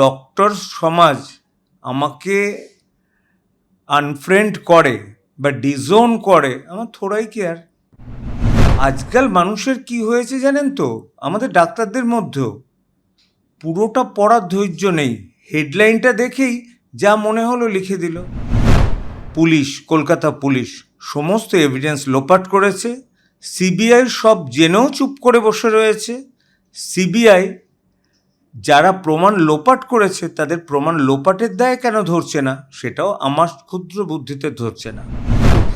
Doctor সমাজ আমাকে unfriend করে বা ডিজোন করে, আমার থোড়াই কেয়ার আজকাল মানুষের কি হয়েছে জানেন তো? আমাদের ডাক্তারদের মধ্যেও পুরোটা পড়ার ধৈর্য নেই। হেডলাইনটা দেখেই যা মনে হলো লিখে দিল। পুলিশ, কলকাতা পুলিশ, সমস্ত এভিডেন্স লোপাট করেছে। সিবিআই সব জেনেও চুপ করে বসে রয়েছে। সিবিআই যারা প্রমাণ লোপাট করেছে, তাদের প্রমাণ লোপাটের দায় কেন ধরছে না? সেটাও আমার ক্ষুদ্র বুদ্ধিতে ধরছে না।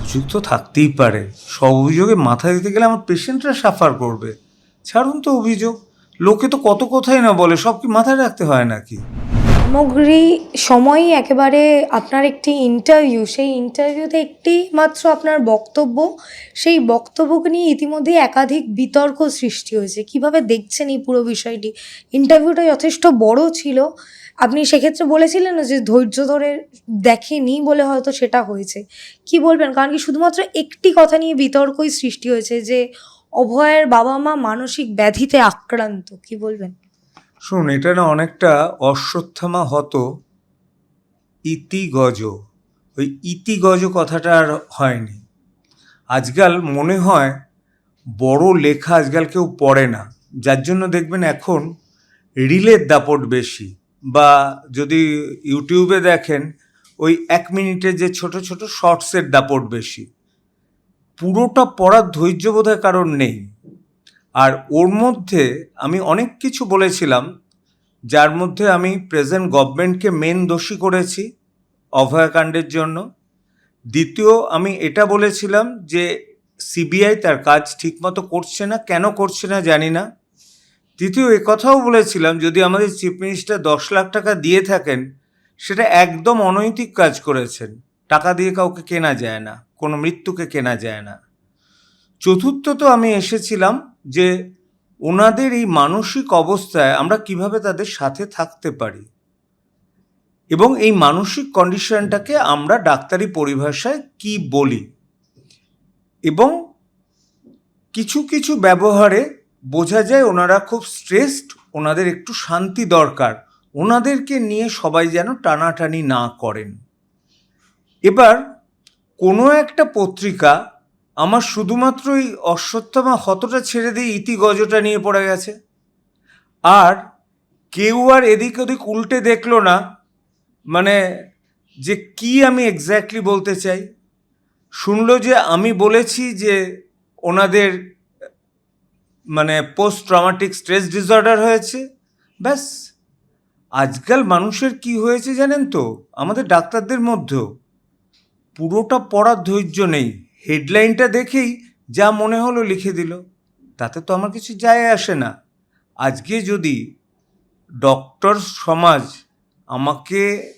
অভিযোগ তো থাকতেই পারে। সব অভিযোগে মাথা দিতে গেলে আমার পেশেন্টরা সাফার করবে। ছাড়ুন তো অভিযোগ। লোকে তো কত কথাই না বলে, সব কি মাথায় রাখতে হয় নাকি? সামগ্রী সময়ই একেবারে আপনার একটি ইন্টারভিউ সেই ইন্টারভিউতে একটি মাত্র আপনার বক্তব্য, সেই বক্তব্যকে নিয়ে ইতিমধ্যে একাধিক বিতর্ক সৃষ্টি হয়েছে। কীভাবে দেখছেন এই পুরো বিষয়টি? ইন্টারভিউটা যথেষ্ট বড় ছিল। আপনি সেক্ষেত্রে বলেছিলেন যে ধৈর্য ধরে দেখেনি বলে হয়তো সেটা হয়েছে। কি বলবেন? কারণ কি শুধুমাত্র একটি কথা নিয়ে বিতর্কই সৃষ্টি হয়েছে যে, অভয়ের বাবা মা মানসিক ব্যাধিতে আক্রান্ত। কি বলবেন? শুনুন, এটা না অনেকটা অশ্বত্থামা হত ইতি গজ ওই ইতি গজ কথাটা আর হয়নি। আজকাল মনে হয় বড় লেখা আজকাল কেউ পড়ে না। যার জন্য দেখবেন এখন রিলের দাপট বেশি। বা যদি ইউটিউবে দেখেন, ওই এক মিনিটের যে ছোট ছোট শর্টসের দাপট বেশি। পুরোটা পড়ার ধৈর্য বোধহয় কারণ নেই। আর ওর মধ্যে আমি অনেক কিছু বলেছিলাম, যার মধ্যে আমি প্রেজেন্ট গভর্নমেন্টকে মেন দোষী করেছি অভয়াকাণ্ডের জন্য। দ্বিতীয়, আমি এটা বলেছিলাম যে সিবিআই তার কাজ ঠিকমতো করছে না, কেন করছে না জানি না। তৃতীয় কথাও বলেছিলাম, যদি আমাদের চিফ মিনিস্টার দশ লাখ টাকা দিয়ে থাকেন, সেটা একদম অনৈতিক কাজ করেছেন। টাকা দিয়ে কাউকে কেনা যায় না, কোনো মৃত্যুকে কেনা যায় না। চতুর্থ তো আমি এসেছিলাম যে ওনাদের এই মানসিক অবস্থায় আমরা কীভাবে তাদের সাথে থাকতে পারি। এবং এই মানসিক কন্ডিশনটাকে আমরা ডাক্তারি পরিভাষায় কি বলি। এবং কিছু কিছু ব্যবহারে বোঝা যায় ওনারা খুব স্ট্রেসড ওনাদের একটু শান্তি দরকার। ওনাদেরকে নিয়ে সবাই যেন টানাটানি না করেন। এবার কোনো একটা পত্রিকা আমার শুধুমাত্র এই অশ্বত্থামা হতটা ছেড়ে দিয়ে ইতি গজটা নিয়ে পড়ে গেছে। আর কেউ আর এদিক ওদিক উল্টে দেখল না মানে যে কি আমি এক্স্যাক্টলি বলতে চাই। শুনলো যে আমি বলেছি যে ওনাদের মানে পোস্ট ট্রমাটিক স্ট্রেস ডিসঅর্ডার হয়েছে। ব্যাস, আজকাল মানুষের কি হয়েছে জানেন তো? আমাদের ডাক্তারদের মধ্যেও পুরোটা পড়ার ধৈর্য নেই। হেডলাইনটা দেখেই যা মনে হলো লিখে দিল। তাতে তো আমার কিছু যায় আসে না। আজকে যদি ডক্টর সমাজ আমাকে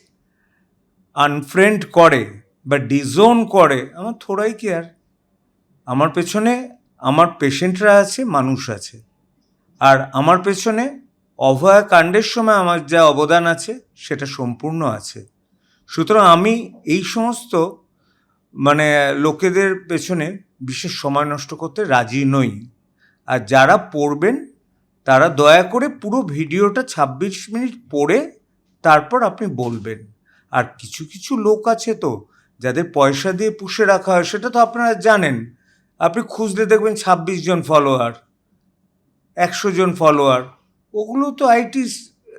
আনফ্রেন্ড করে বা ডিজোন করে, আমার থোড়াই কেয়ার আমার পেছনে আমার পেশেন্টরা আছে, মানুষ আছে। আর আমার পেছনে অভয়া কাণ্ডের সময় আমার যা অবদান আছে, সেটা সম্পূর্ণ আছে। সুতরাং আমি এই সমস্ত মানে লোকেদের পেছনে বিশেষ সময় নষ্ট করতে রাজি নই। আর যারা পড়বেন, তারা দয়া করে পুরো ভিডিওটা ছাব্বিশ মিনিট পড়ে তারপর আপনি বলবেন। আর কিছু কিছু লোক আছে তো, যাদের পয়সা দিয়ে পুষে রাখা হয়, সেটা তো আপনারা জানেন। আপনি খুঁজলে দেখবেন ছাব্বিশ জন ফলোয়ার, একশো জন ফলোয়ার। ওগুলো তো আইটি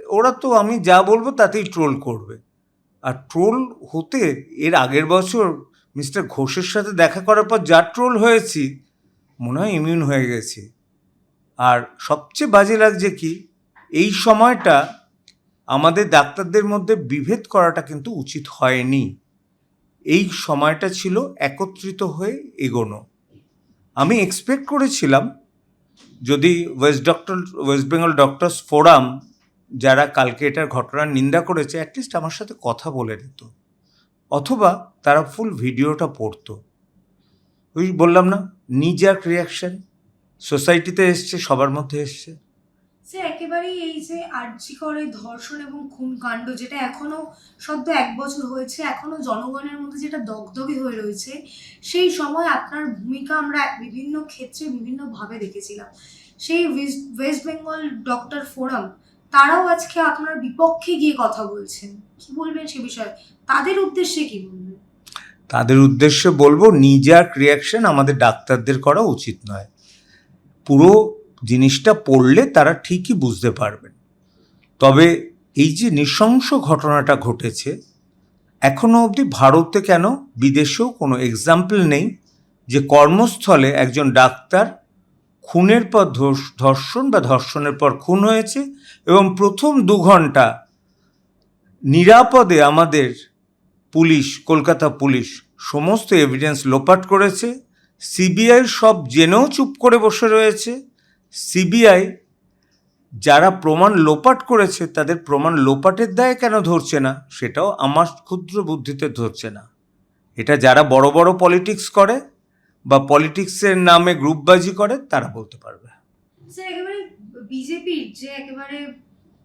ওরা তো আমি যা বলব তাতেই ট্রোল করবে। আর ট্রোল হতে এর আগের বছর মিস্টার ঘোষের সাথে দেখা করার পর যা ট্রোল হয়েছি, মনে হয় ইমিউন হয়ে গেছি। আর সবচেয়ে বাজে লাগছে কি, এই সময়টা আমাদের ডাক্তারদের মধ্যে বিভেদ করাটা কিন্তু উচিত হয়নি। এই সময়টা ছিল একত্রিত হয়ে এগোনো। আমি এক্সপেক্ট করেছিলাম, যদি west doctor, west Bengal doctors forum, যারা কালকে এটার ঘটনার নিন্দা করেছে অ্যাটলিস্ট আমার সাথে কথা বলে দিত অথবা তারা ফুল ভিডিওটা পড়তো। ওই বললাম না নিজাক রিয়াকশন সোসাইটিতে এসছে, সবার মধ্যে এসছে। সে একেবারেই এই যে আর্জি করে ধর্ষণ এবং খুন কাণ্ড যেটা এখনও সদ্য এক বছর হয়েছে, এখনও জনগণের মধ্যে যেটা দগদগে হয়ে রয়েছে, সেই সময় আপনার ভূমিকা আমরা বিভিন্ন ক্ষেত্রে বিভিন্নভাবে দেখেছিলাম। সেই ওয়েস্ট বেঙ্গল ডক্টর ফোরাম তারাও আজকে আপনার বিপক্ষে গিয়ে কথা বলছেন। কি বলবেন সে বিষয়ে? তাদের উদ্দেশ্যে কি বলবেন? তাদের উদ্দেশ্যে বলব নিজাক রিয়াকশন আমাদের ডাক্তারদের করা উচিত নয়। পুরো জিনিসটা পড়লে তারা ঠিকই বুঝতে পারবেন। তবে এই যে নৃশংস ঘটনাটা ঘটেছে এখনও অবধি ভারতে কেন বিদেশেও কোনো এক্সাম্পল নেই যে কর্মস্থলে একজন ডাক্তার খুনের পর ধর্ষণ বা ধর্ষণের পর খুন হয়েছে এবং প্রথম দু ঘণ্টা নিরাপদে আমাদের পুলিশ, কলকাতা পুলিশ সমস্ত এভিডেন্স লোপাট করেছে। সিবিআই সব জেনেও চুপ করে বসে রয়েছে। সিবিআই যারা প্রমাণ লোপাট করেছে, তাদের প্রমাণ লোপাটের দায়ে কেন ধরছে না? সেটাও আমার ক্ষুদ্র বুদ্ধিতে ধরছে না। এটা যারা বড় বড় পলিটিক্স করে বা পলিটিক্সের নামে গ্রুপবাজি করে তারা বলতে পারবে। স্যার একেবারে বিজেপির যে একেবারে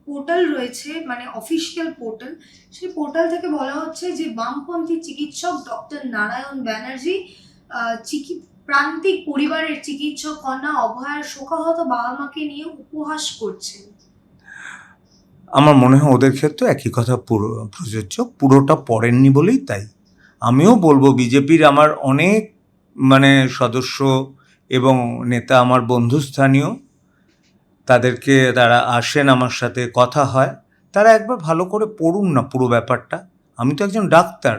পোর্টাল রয়েছে মানে অফিসিয়াল পোর্টাল সেই পোর্টাল থেকে বলা হচ্ছে যে বামপন্থী চিকিৎসক ডক্টর নারায়ণ ব্যানার্জি চিকি প্রান্তিক পরিবারের চিকিৎসক কন্যা অভয়ার শোকাহত বাবা মাকে নিয়ে উপহাস করছেন। আমার মনে হয় ওদের ক্ষেত্রে একই কথা পুরো প্রযোজ্য। পুরোটা পড়েননি বলেই তাই। আমিও বলব বিজেপির আমার অনেক মানে সদস্য এবং নেতা আমার বন্ধুস্থানীয়, তাদেরকে তারা আসেন আমার সাথে কথা হয়। তারা একবার ভালো করে পড়ুন না পুরো ব্যাপারটা। আমি তো একজন ডাক্তার।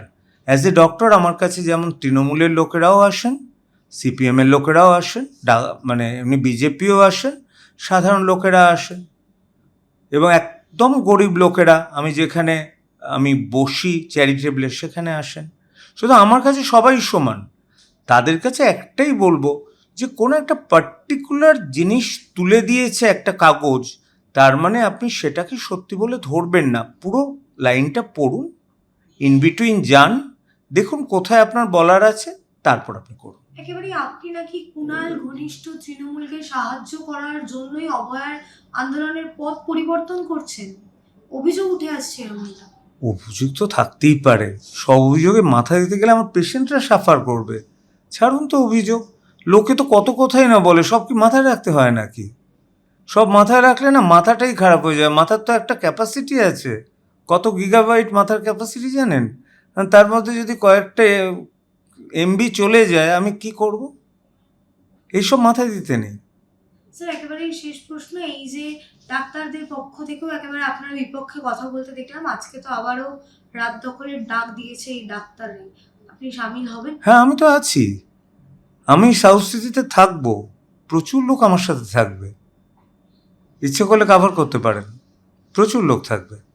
অ্যাজ এ ডক্টর আমার কাছে যেমন তৃণমূলের লোকেরাও আসেন সিপিএমের লোকেরাও আসেন মানে এমনি বিজেপিও আসেন, সাধারণ লোকেরা আসেন এবং একদম গরিব লোকেরা আমি যেখানে আমি বসি চ্যারিটেবলে সেখানে আসেন। শুধু আমার কাছে সবাই সমান। তাদের কাছে একটাই বলব যে কোনো একটা পার্টিকুলার জিনিস তুলে দিয়েছে একটা কাগজ তার মানে আপনি সেটাকে সত্যি বলে ধরবেন না। পুরো লাইনটা পড়ুন ইন বিটুইন যান দেখুন কোথায় আপনার বলার আছে তারপর আপনি করুন। একেবারে আপনি নাকি কুণাল ঘনিষ্ঠ তৃণমূলকে সাহায্য করার জন্যই অভয়ার আন্দোলনের পথ পরিবর্তন করছেন। অভিযোগ উঠে আসছে এরকমটা অভিযোগ তো থাকতেই পারে। সব অভিযোগে মাথা দিতে গেলে আমার পেশেন্টরা সাফার করবে। ছাড়ুন তো অভিযোগ। লোকে তো কত কথাই না বলে, সব কি মাথায় রাখতে হয় নাকি? সব মাথায় রাখলে না মাথাটাই খারাপ হয়ে যায়। মাথার তো একটা ক্যাপাসিটি আছে। কত গিগাবাইট মাথার ক্যাপাসিটি জানেন? তার মধ্যে যদি কয়েকটা এমবি চলে যায়, আমি কি করব? এইসব মাথায় দিতে নেই। স্যার একেবারে শেষ প্রশ্ন এই যে ডাক্তারদের পক্ষ থেকেও একেবারে আপনার বিপক্ষে কথা বলতে দেখলাম, আজকে তো আবারও রাত দখলের ডাক দিয়েছে এই ডাক্তাররা আপনি হবেন? হ্যাঁ আমি তো আছি। আমি সাউথ সিটিতে থাকব। প্রচুর লোক আমার সাথে থাকবে। ইচ্ছে করলে কাভার করতে পারেন। প্রচুর লোক থাকবে।